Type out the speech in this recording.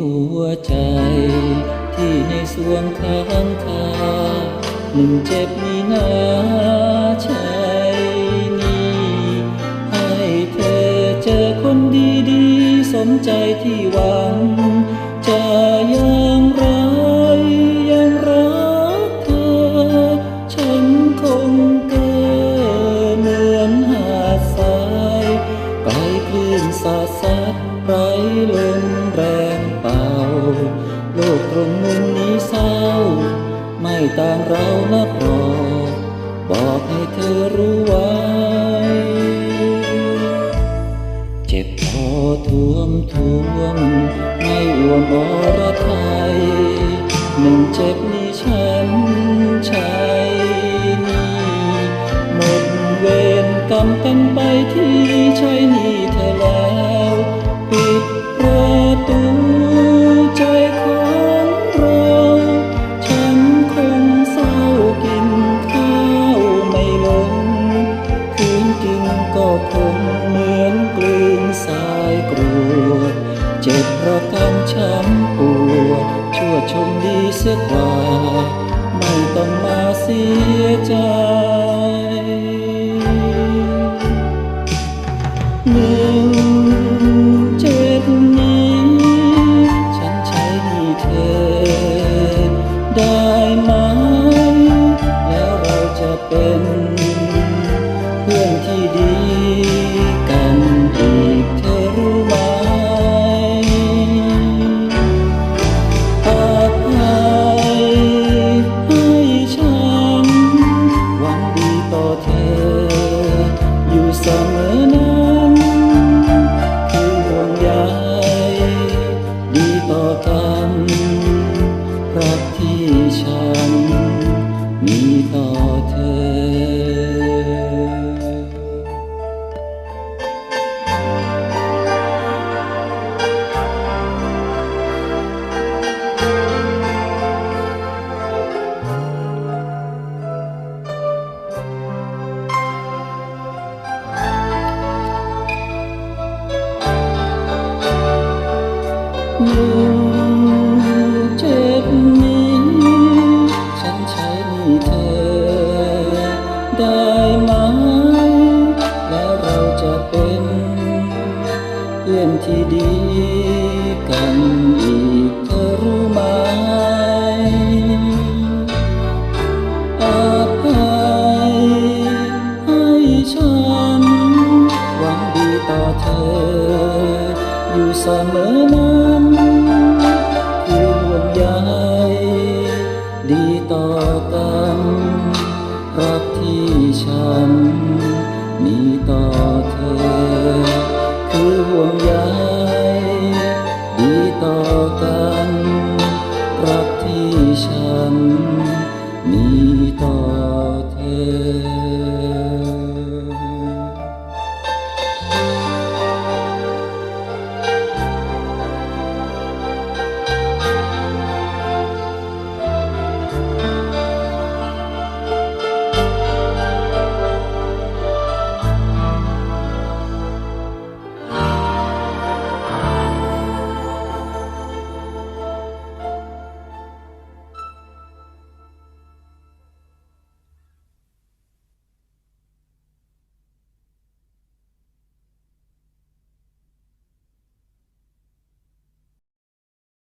หัวใจ ที่ในสวงข้างคาหนึ่งเจ็บนี่นาใช่นี่ ให้เธอเจอคนดีๆ สมใจที่หวัง จะยังรักยังรักเธอ ฉันคงเกเหมือนหาดทรายไกลคลื่นสาดซัดไรลม ต่างเรานักหนอบอกให้เธอรู้ไว้ เจ็บพอท่วมท่วมไม่อ้วมอรไทยหนึ่งเจ็บนี้ใช่ เสียกว่าไม่ต้องมาเสียใจ หนึ่งเจ็ดนี้ ฉันใช้มีเธอ ได้ไหม แล้วเราจะเป็น อ เจ็บนี้ ฉันใช้หนี่เธอ ได้ไหม แล้วเราจะเป็นเพื่อนที่ดีกันอีกเธอรู้ไหมอาภัยให้ฉัน หวังดีต่อเธอ อยู่เสมอนั้น เธอ คือห่วงใยดีต่อกัน รักที่ฉันมีต่อ